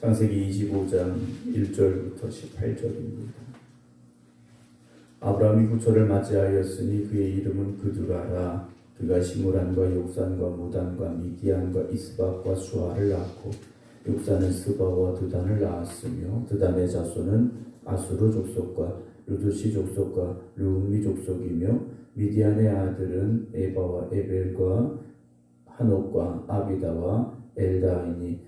창세기 25장 1절부터 18절입니다. 아브라함이 후처를 맞이하였으니 그의 이름은 그두라라. 그가 시므란과 욕산과 무단과 미디안과 이스박과 수아를 낳고 욕산은 스바와 두단을 낳았으며 두단의 자손은 아수르 족속과 루두시 족속과 루미 족속이며 미디안의 아들은 에바와 에벨과 한옥과 아비다와 엘다이니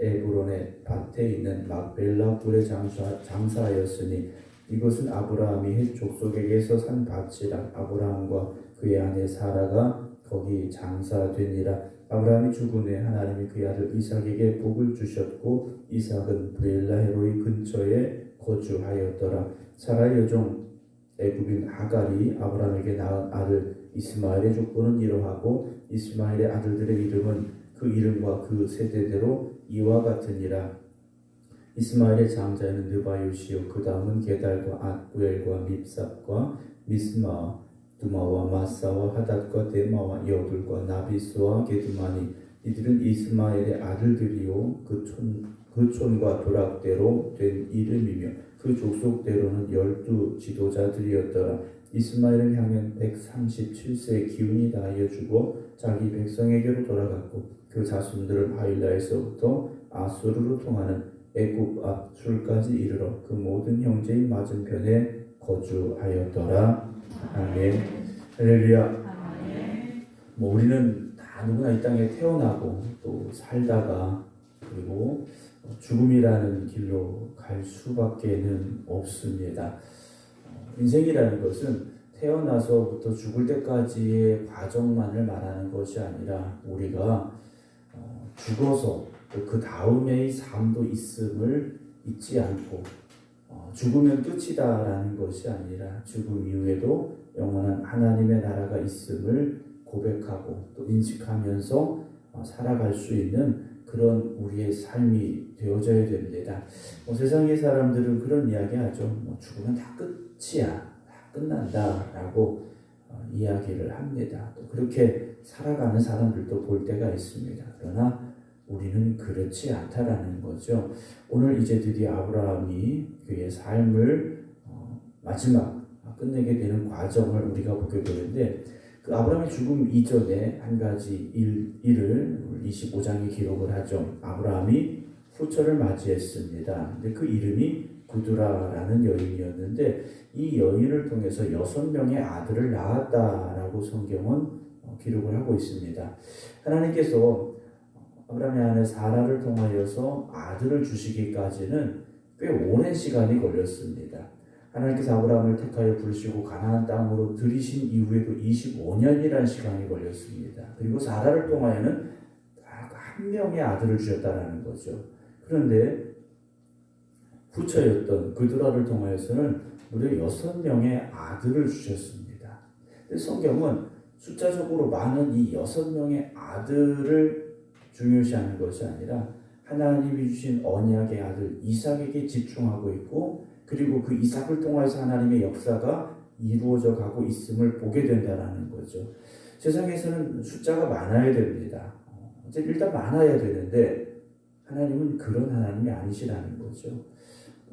에브론의 밭에 있는 막벨라 굴에 장사, 장사하였으니 이것은 아브라함이 헷 족속에게서 산 밭이라 아브라함과 그의 아내 사라가 거기 장사되니라. 아브라함이 죽은 후에 하나님이 그의 아들 이삭에게 복을 주셨고 이삭은 브엘라헤로이 근처에 거주하였더라. 사라의 여종 애굽인 하갈이 아브라함에게 낳은 아들 이스마엘의 족보는 이러하고 이스마엘의 아들들의 이름은 그 이름과 그 세대대로 이와 같으니라. 이스마엘의 장자는 느바요시요 그 다음은 게달과 앗부엘과 밉삽과 미스마 두마와 마사와 하닷과 데마와 여둘과 나비스와 게두마니. 이들은 이스마엘의 아들들이요 그 촌 그 촌과 도락대로 된 이름이며 그 족속대로는 열두 지도자들이었더라 이스마엘은 향년 137세의 기운이 다하여 죽어 자기 백성에게로 돌아갔고 그 자손들은 하일라에서부터 아수르로 통하는 애굽 앞 술까지 이르러 그 모든 형제인 맞은편에 거주하였더라. 아멘. 할렐루야. 뭐 우리는 다 누구나 이 땅에 태어나고 또 살다가 그리고 죽음이라는 길로 갈 수밖에는 없습니다. 어, 인생이라는 것은 태어나서부터 죽을 때까지의 과정만을 말하는 것이 아니라 우리가 어, 죽어서 또그 다음의 삶도 있음을 잊지 않고 어, 죽으면 끝이다라는 것이 아니라 죽음 이후에도 영원한 하나님의 나라가 있음을 고백하고 또 인식하면서 어, 살아갈 수 있는 그런 우리의 삶이 되어져야 됩니다. 뭐 세상의 사람들은 그런 이야기하죠. 뭐 죽으면 다 끝이야, 다 끝난다라고 어, 이야기를 합니다. 또 그렇게 살아가는 사람들도 볼 때가 있습니다. 그러나 우리는 그렇지 않다라는 거죠. 오늘 이제 드디어 아브라함이 그의 삶을 어, 마지막 끝내게 되는 과정을 우리가 보게 되는데 그 아브라함의 죽음 이전에 한 가지 일, 일을 25장에 기록을 하죠. 아브라함이 후처를 맞이했습니다. 근데 그 이름이 구두라라는 여인이었는데 이 여인을 통해서 여섯 명의 아들을 낳았다라고 성경은 어, 기록을 하고 있습니다. 하나님께서 아브라함의 아내 사라를 통하여서 아들을 주시기까지는 꽤 오랜 시간이 걸렸습니다. 하나님께서 아브라함을 택하여 부르시고 가나안 땅으로 들이신 이후에도 25년이라는 시간이 걸렸습니다. 그리고 사라를 통하여는 한 명의 아들을 주셨다라는 거죠. 그런데 후처였던 그드라를 통하여서는 무려 여섯 명의 아들을 주셨습니다. 성경은 숫자적으로 많은 이 여섯 명의 아들을 중요시하는 것이 아니라 하나님이 주신 언약의 아들 이삭에게 집중하고 있고 그리고 그 이삭을 통해서 하나님의 역사가 이루어져 가고 있음을 보게 된다는 거죠. 세상에서는 숫자가 많아야 됩니다. 일단 많아야 되는데 하나님은 그런 하나님이 아니시라는 거죠.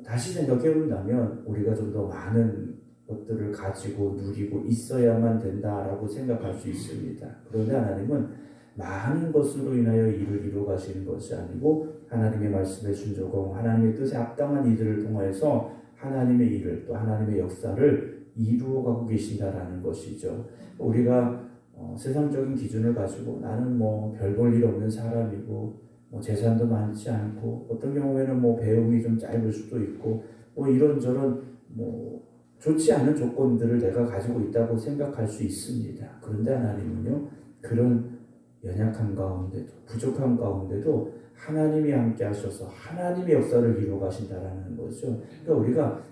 다시 생각해 본다면 우리가 좀 더 많은 것들을 가지고 누리고 있어야만 된다라고 생각할 수 있습니다. 그런데 하나님은 많은 것으로 인하여 일을 이루어 가시는 것이 아니고 하나님의 말씀에 순종하고 하나님의 뜻에 합당한 이들을 통해서 하나님의 일을 또 하나님의 역사를 이루어 가고 계신다라는 것이죠. 우리가 어, 세상적인 기준을 가지고 나는 뭐 별 볼 일 없는 사람이고 뭐 재산도 많지 않고 어떤 경우에는 뭐 배움이 좀 짧을 수도 있고 뭐 이런저런 뭐 좋지 않은 조건들을 내가 가지고 있다고 생각할 수 있습니다. 그런데 하나님은요 그런 연약한 가운데도 부족한 가운데도 하나님이 함께 하셔서 하나님의 역사를 이루어 가신다라는 거죠. 그러니까 우리가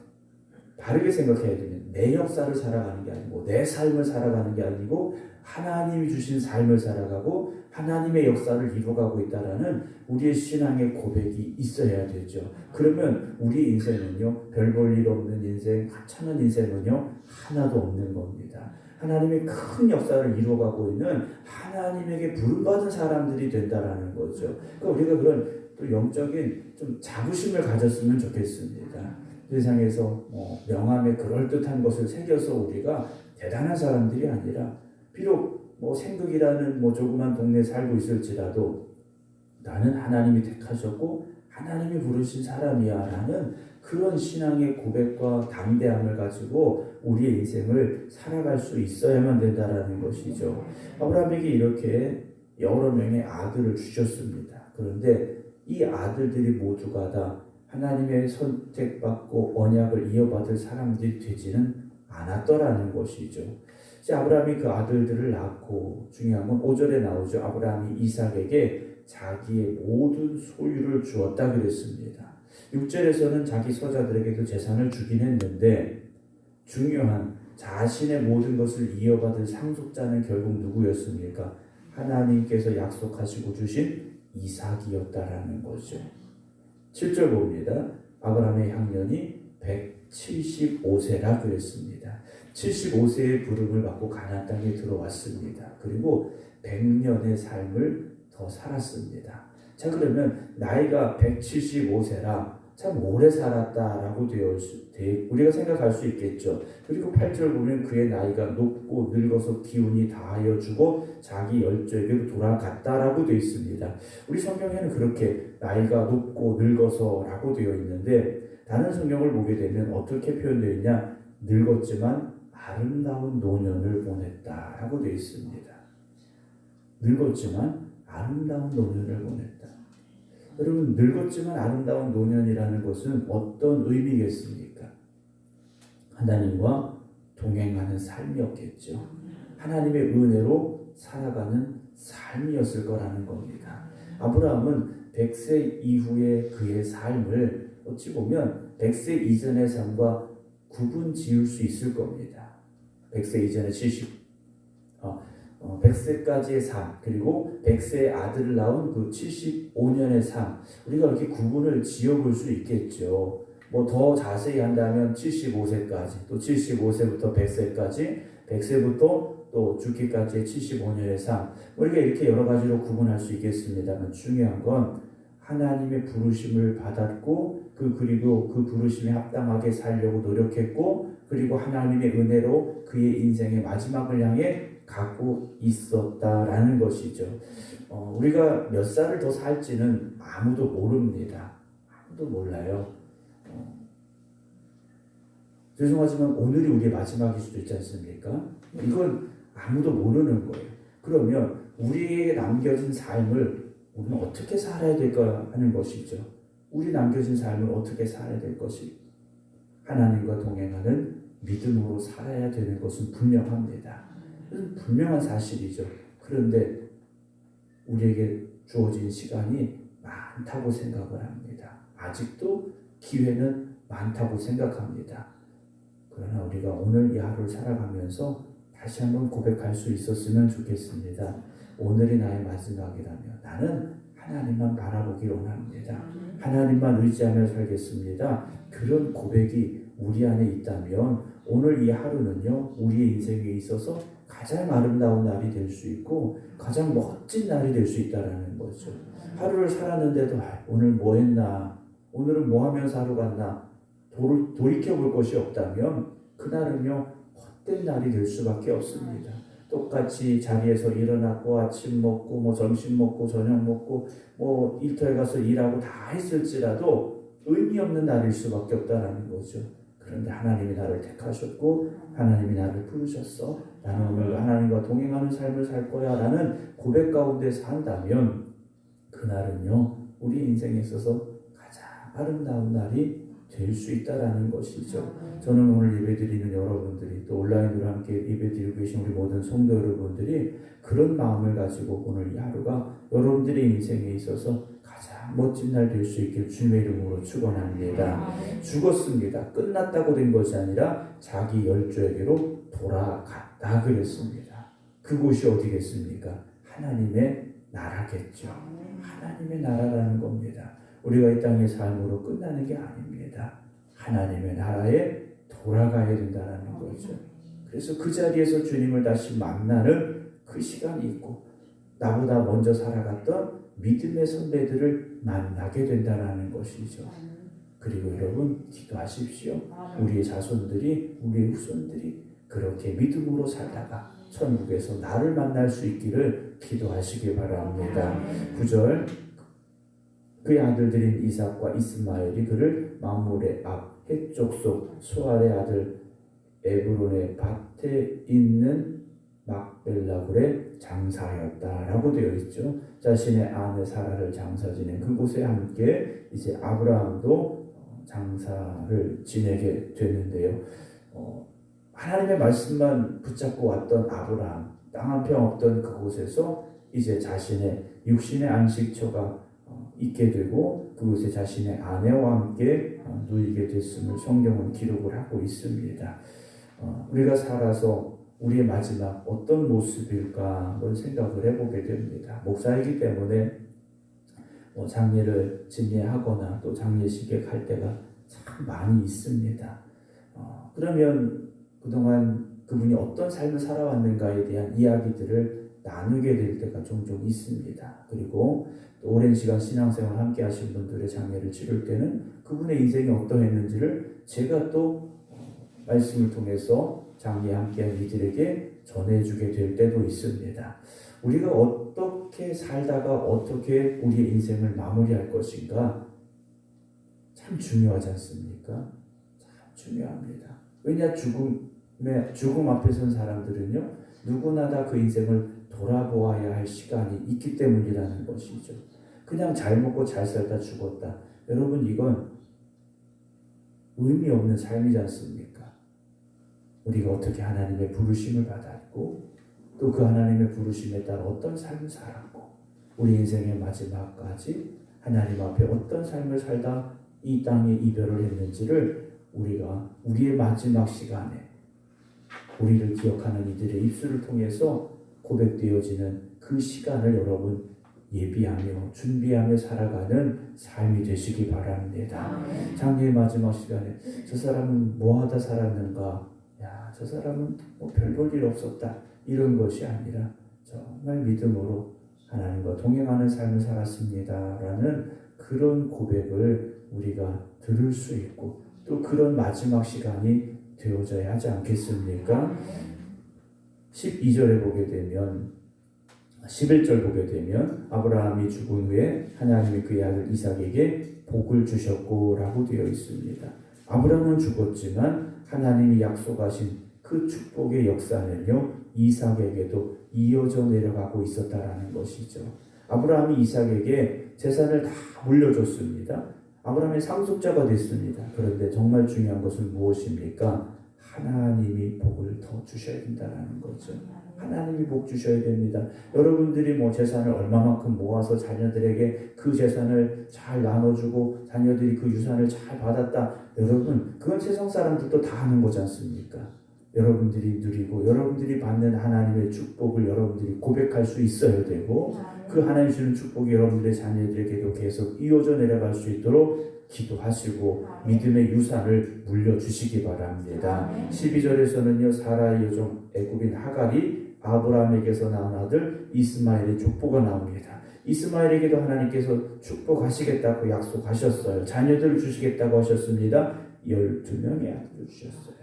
다르게 생각해야 되는 내 역사를 살아가는 게 아니고 내 삶을 살아가는 게 아니고 하나님이 주신 삶을 살아가고 하나님의 역사를 이루어가고 있다라는 우리의 신앙의 고백이 있어야 되죠. 그러면 우리 인생은요 별 볼 일 없는 인생, 하찮은 인생은요 하나도 없는 겁니다. 하나님의 큰 역사를 이루어가고 있는 하나님에게 부름받은 사람들이 된다라는 거죠. 그러니까 우리가 그런 또 영적인 좀 자부심을 가졌으면 좋겠습니다. 세상에서 뭐 명함에 그럴 듯한 것을 새겨서 우리가 대단한 사람들이 아니라 비록 뭐 생극이라는 뭐 조그만 동네에 살고 있을지라도 나는 하나님이 택하셨고 하나님이 부르신 사람이야 라는 그런 신앙의 고백과 담대함을 가지고 우리의 인생을 살아갈 수 있어야만 된다라는 것이죠. 아브라함에게 이렇게 여러 명의 아들을 주셨습니다. 그런데 이 아들들이 모두가 다 하나님의 선택받고 언약을 이어받을 사람들이 되지는 않았더라는 것이죠. 이제 아브라함이 그 아들들을 낳고 중요한 건 5절에 나오죠. 아브라함이 이삭에게 자기의 모든 소유를 주었다 그랬습니다. 6절에서는 자기 서자들에게도 재산을 주긴 했는데 중요한 자신의 모든 것을 이어받을 상속자는 결국 누구였습니까? 하나님께서 약속하시고 주신 이삭이었다라는 거죠. 7절 봅니다. 아브라함의 향년이 175세라 그랬습니다. 75세의 부름을 받고 가나안 땅에 들어왔습니다. 그리고 100년의 삶을 더 살았습니다. 자 그러면 나이가 175세라 참 오래 살았다라고 되어 우리가 생각할 수 있겠죠. 그리고 8절 보면 그의 나이가 높고 늙어서 기운이 다하여 주고 자기 열조에게로 돌아갔다라고 되어 있습니다. 우리 성경에는 그렇게 나이가 높고 늙어서라고 되어 있는데 다른 성경을 보게 되면 어떻게 표현되어 있냐? 늙었지만 아름다운 노년을 보냈다라고 되어 있습니다. 늙었지만 아름다운 노년을 보냈다. 여러분 늙었지만 아름다운 노년이라는 것은 어떤 의미겠습니까? 하나님과 동행하는 삶이었겠죠. 하나님의 은혜로 살아가는 삶이었을 거라는 겁니다. 아브라함은 100세 이후의 그의 삶을 어찌 보면 100세 이전의 삶과 구분 지을 수 있을 겁니다. 100세 이전에 70 어, 100세까지의 삶, 그리고 100세의 아들을 낳은 그 75년의 삶, 우리가 이렇게 구분을 지어볼 수 있겠죠. 뭐 더 자세히 한다면 75세까지, 또 75세부터 100세까지, 100세부터 또 죽기까지의 75년의 삶, 우리가 이렇게 여러 가지로 구분할 수 있겠습니다만 중요한 건 하나님의 부르심을 받았고 그 그리고 그 부르심에 합당하게 살려고 노력했고 그리고 하나님의 은혜로 그의 인생의 마지막을 향해 갖고 있었다라는 것이죠. 어, 우리가 몇 살을 더 살지는 아무도 모릅니다. 아무도 몰라요. 어, 죄송하지만 오늘이 우리의 마지막일 수도 있지 않습니까? 이건 아무도 모르는 거예요. 그러면 우리에게 남겨진 삶을 우리는 어떻게 살아야 될까 하는 것이죠. 우리 남겨진 삶을 어떻게 살아야 될 것이 하나님과 동행하는 믿음으로 살아야 되는 것은 분명합니다. 분명한 사실이죠. 그런데 우리에게 주어진 시간이 많다고 생각을 합니다. 아직도 기회는 많다고 생각합니다. 그러나 우리가 오늘 이 하루를 살아가면서 다시 한번 고백할 수 있었으면 좋겠습니다. 오늘이 나의 마지막이라면 나는 하나님만 바라보기 원합니다. 하나님만 의지하며 살겠습니다. 그런 고백이 우리 안에 있다면 오늘 이 하루는요, 우리의 인생에 있어서 가장 아름다운 날이 될 수 있고 가장 멋진 날이 될 수 있다라는 거죠. 하루를 살았는데도 아, 오늘 뭐 했나, 오늘은 뭐 하면서 하루 갔나 돌이켜 볼 것이 없다면 그날은요 헛된 날이 될 수밖에 없습니다. 똑같이 자리에서 일어났고 아침 먹고 뭐 점심 먹고 저녁 먹고 뭐 일터에 가서 일하고 다 했을지라도 의미 없는 날일 수밖에 없다라는 거죠. 그런데 하나님이 나를 택하셨고 하나님이 나를 부르셨어. 나는 오늘 하나님과 동행하는 삶을 살 거야. 라는 고백 가운데 산다면 그날은요 우리 인생에 있어서 가장 아름다운 날이 될 수 있다라는 것이죠. 저는 오늘 예배드리는 여러분들이 또 온라인으로 함께 예배드리고 계신 우리 모든 성도 여러분들이 그런 마음을 가지고 오늘 이 하루가 여러분들의 인생에 있어서 가장 멋진 날 될 수 있길 주님의 이름으로 축원합니다. 아멘. 죽었습니다. 끝났다고 된 것이 아니라 자기 열조에게로 돌아갔다 그랬습니다. 그곳이 어디겠습니까? 하나님의 나라겠죠. 하나님의 나라라는 겁니다. 우리가 이 땅의 삶으로 끝나는 게 아닙니다. 하나님의 나라에 돌아가야 된다는 거죠. 그래서 그 자리에서 주님을 다시 만나는 그 시간이 있고 나보다 먼저 살아갔던 믿음의 선배들을 만나게 된다는 것이죠. 그리고 여러분 기도하십시오. 우리의 자손들이 우리의 후손들이 그렇게 믿음으로 살다가 천국에서 나를 만날 수 있기를 기도하시기 바랍니다. 9절 그의 아들들인 이삭과 이스마엘이 그를 마물의 앞 해족속 소알의 아들 에브론의 밭에 있는 막벨라굴의 장사였다라고 되어 있죠. 자신의 아내 사라를 장사 지낸 그곳에 함께 이제 아브라함도 장사를 지내게 되는데요. 어, 하나님의 말씀만 붙잡고 왔던 아브라함, 땅한평 없던 그곳에서 이제 자신의 육신의 안식처가 어, 있게 되고 그곳에 자신의 아내와 함께 어, 누이게 됐음을 성경은 기록을 하고 있습니다. 어, 우리가 살아서 우리의 마지막 어떤 모습일까 한번 생각을 해보게 됩니다. 목사이기 때문에 뭐 장례를 진례하거나 또 장례식에 갈 때가 참 많이 있습니다. 어, 그러면 그동안 그분이 어떤 삶을 살아왔는가에 대한 이야기들을 나누게 될 때가 종종 있습니다. 그리고 또 오랜 시간 신앙생활 함께 하신 분들의 장례를 치를 때는 그분의 인생이 어떠했는지를 제가 또 어, 말씀을 통해서 장례 함께한 이들에게 전해주게 될 때도 있습니다. 우리가 어떻게 살다가 어떻게 우리의 인생을 마무리할 것인가 참 중요하지 않습니까? 참 중요합니다. 왜냐 죽음의 죽음 앞에 선 사람들은요 누구나 다 그 인생을 돌아보아야 할 시간이 있기 때문이라는 것이죠. 그냥 잘 먹고 잘 살다 죽었다. 여러분 이건 의미 없는 삶이지 않습니까? 우리가 어떻게 하나님의 부르심을 받았고 또 그 하나님의 부르심에 따라 어떤 삶을 살았고 우리 인생의 마지막까지 하나님 앞에 어떤 삶을 살다 이 땅에 이별을 했는지를 우리가 우리의 마지막 시간에 우리를 기억하는 이들의 입술을 통해서 고백되어지는 그 시간을 여러분 예비하며 준비하며 살아가는 삶이 되시기 바랍니다. 장례의 마지막 시간에 저 사람은 뭐하다 살았는가? 야, 저 사람은 뭐 별 볼 일 없었다. 이런 것이 아니라 정말 믿음으로 하나님과 동행하는 삶을 살았습니다 라는 그런 고백을 우리가 들을 수 있고 또 그런 마지막 시간이 되어져야 하지 않겠습니까? 12절에 보게 되면 11절 보게 되면 아브라함이 죽은 후에 하나님이 그의 아들 이삭에게 복을 주셨고 라고 되어 있습니다. 아브라함은 죽었지만 하나님이 약속하신 그 축복의 역사는요 이삭에게도 이어져 내려가고 있었다라는 것이죠. 아브라함이 이삭에게 재산을 다 물려줬습니다. 아브라함의 상속자가 됐습니다. 그런데 정말 중요한 것은 무엇입니까? 하나님이 복을 더 주셔야 된다는 거죠. 하나님이 복 주셔야 됩니다. 여러분들이 뭐 재산을 얼마만큼 모아서 자녀들에게 그 재산을 잘 나눠주고 자녀들이 그 유산을 잘 받았다. 여러분, 그건 세상 사람들도 다 하는 거지 않습니까? 여러분들이 누리고 여러분들이 받는 하나님의 축복을 여러분들이 고백할 수 있어야 되고 그 하나님 주는 축복이 여러분들의 자녀들에게도 계속 이어져 내려갈 수 있도록 기도하시고 믿음의 유산을 물려주시기 바랍니다. 12절에서는요 사라의 여종 애굽인 하갈이 아브라함에게서 낳은 아들 이스마엘의 족보가 나옵니다. 이스마엘에게도 하나님께서 축복하시겠다고 약속하셨어요. 자녀들을 주시겠다고 하셨습니다. 12명의 아들을 주셨어요.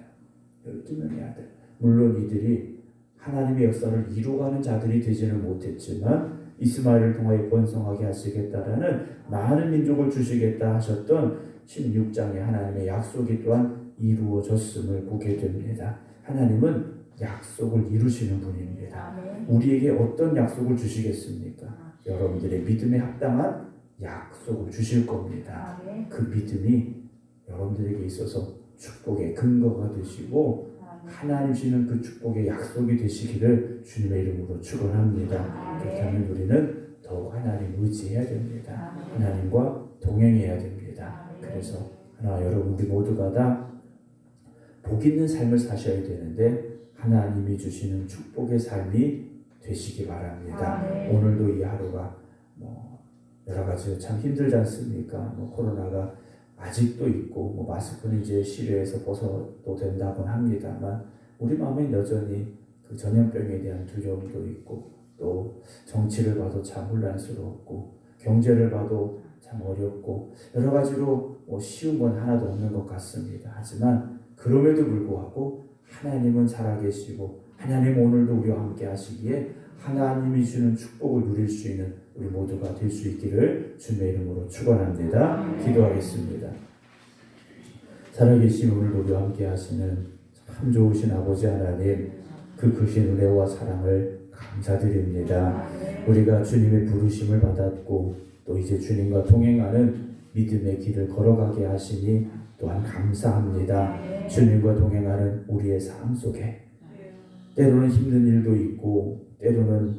12명의 아들. 물론 이들이 하나님의 역사를 이루어가는 자들이 되지는 못했지만 이스마엘을 통하여 번성하게 하시겠다라는 많은 민족을 주시겠다 하셨던 16장의 하나님의 약속이 또한 이루어졌음을 보게 됩니다. 하나님은 약속을 이루시는 분입니다. 우리에게 어떤 약속을 주시겠습니까? 여러분들의 믿음에 합당한 약속을 주실 겁니다. 그 믿음이 여러분들에게 있어서 축복의 근거가 되시고 하나님 주시는 그 축복의 약속이 되시기를 주님의 이름으로 축원합니다. 그렇다면 우리는 더 더욱 하나님 의지해야 됩니다. 하나님과 동행해야 됩니다. 그래서 하나 여러분 우리 모두가 다 복 있는 삶을 사셔야 되는데 하나님이 주시는 축복의 삶이 되시기 바랍니다. 오늘도 이 하루가 뭐 여러 가지 참 힘들지 않습니까? 뭐 코로나가 아직도 있고 뭐 마스크는 이제 실외에서 벗어도 된다곤 합니다만 우리 마음에 여전히 그 전염병에 대한 두려움도 있고 또 정치를 봐도 참 혼란스럽고 경제를 봐도 참 어렵고 여러 가지로 뭐 쉬운 건 하나도 없는 것 같습니다. 하지만 그럼에도 불구하고 하나님은 살아계시고 하나님 오늘도 우리와 함께 하시기에 하나님이 주는 축복을 누릴 수 있는 우리 모두가 될 수 있기를 주님의 이름으로 축원합니다. 기도하겠습니다. 살아계신 오늘 우리와 함께 하시는 참 좋으신 아버지 하나님 그 크신 은혜와 사랑을 감사드립니다. 우리가 주님의 부르심을 받았고 또 이제 주님과 동행하는 믿음의 길을 걸어가게 하시니 또한 감사합니다. 주님과 동행하는 우리의 삶 속에 때로는 힘든 일도 있고 때로는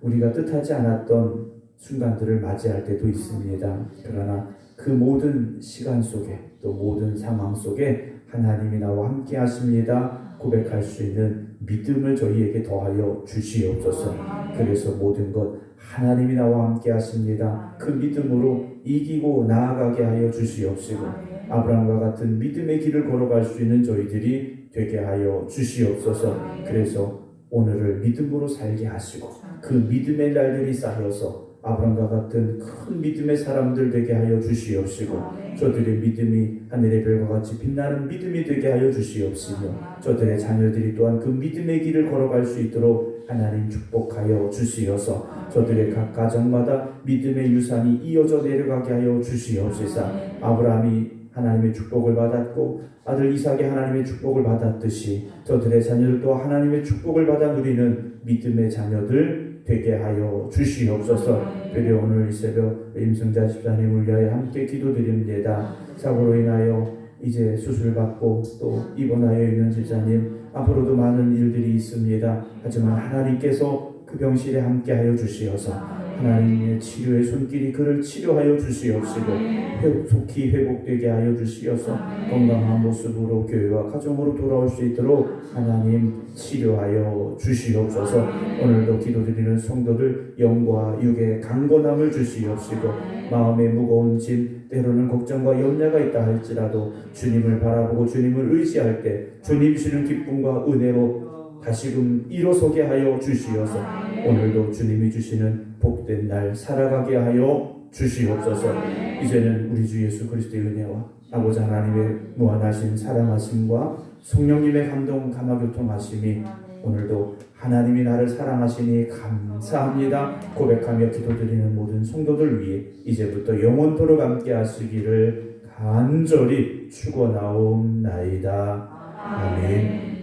우리가 뜻하지 않았던 순간들을 맞이할 때도 있습니다. 그러나 그 모든 시간 속에 또 모든 상황 속에 하나님이 나와 함께 하십니다. 고백할 수 있는 믿음을 저희에게 더하여 주시옵소서. 그래서 모든 것 하나님이 나와 함께 하십니다. 그 믿음으로 이기고 나아가게 하여 주시옵시고 아브라함과 같은 믿음의 길을 걸어갈 수 있는 저희들이 되게 하여 주시옵소서. 그래서 오늘을 믿음으로 살게 하시고 그 믿음의 날들이 쌓여서 아브라함과 같은 큰 믿음의 사람들 되게 하여 주시옵시고 저들의 믿음이 하늘의 별과 같이 빛나는 믿음이 되게 하여 주시옵시며 저들의 자녀들이 또한 그 믿음의 길을 걸어갈 수 있도록 하나님 축복하여 주시어서 저들의 각 가정마다 믿음의 유산이 이어져 내려가게 하여 주시옵소서 아브라함이 하나님의 축복을 받았고 아들 이삭이 하나님의 축복을 받았듯이 저들의 자녀들 도 하나님의 축복을 받아 누리는 믿음의 자녀들 되게 하여 주시옵소서. 그리고 오늘 이 새벽 임승자 집사님을 위하여 함께 기도드립니다. 사고로 인하여 이제 수술 받고 또 입원하여 있는 집사님 앞으로도 많은 일들이 있습니다. 하지만 하나님께서 그 병실에 함께하여 주시어서 하나님의 치료의 손길이 그를 치료하여 주시옵시고 회- 속히 회복되게 하여 주시어서 건강한 모습으로 교회와 가정으로 돌아올 수 있도록 하나님 치료하여 주시옵소서. 오늘도 기도드리는 성도들 영과 육의 강건함을 주시옵시고 마음에 무거운 짐 때로는 걱정과 염려가 있다 할지라도 주님을 바라보고 주님을 의지할 때 주님 주는 기쁨과 은혜로 다시금 일어서게 하여 주시어서 오늘도 주님이 주시는 복된 날 살아가게 하여 주시옵소서. 이제는 우리 주 예수 그리스도의 은혜와 아버지 하나님의 무한하신 사랑하심과 성령님의 감동 감화교통하심이 오늘도 하나님이 나를 사랑하시니 감사합니다. 고백하며 기도드리는 모든 성도들 위해 이제부터 영원토록 함께 하시기를 간절히 축원하옵나이다. 아멘.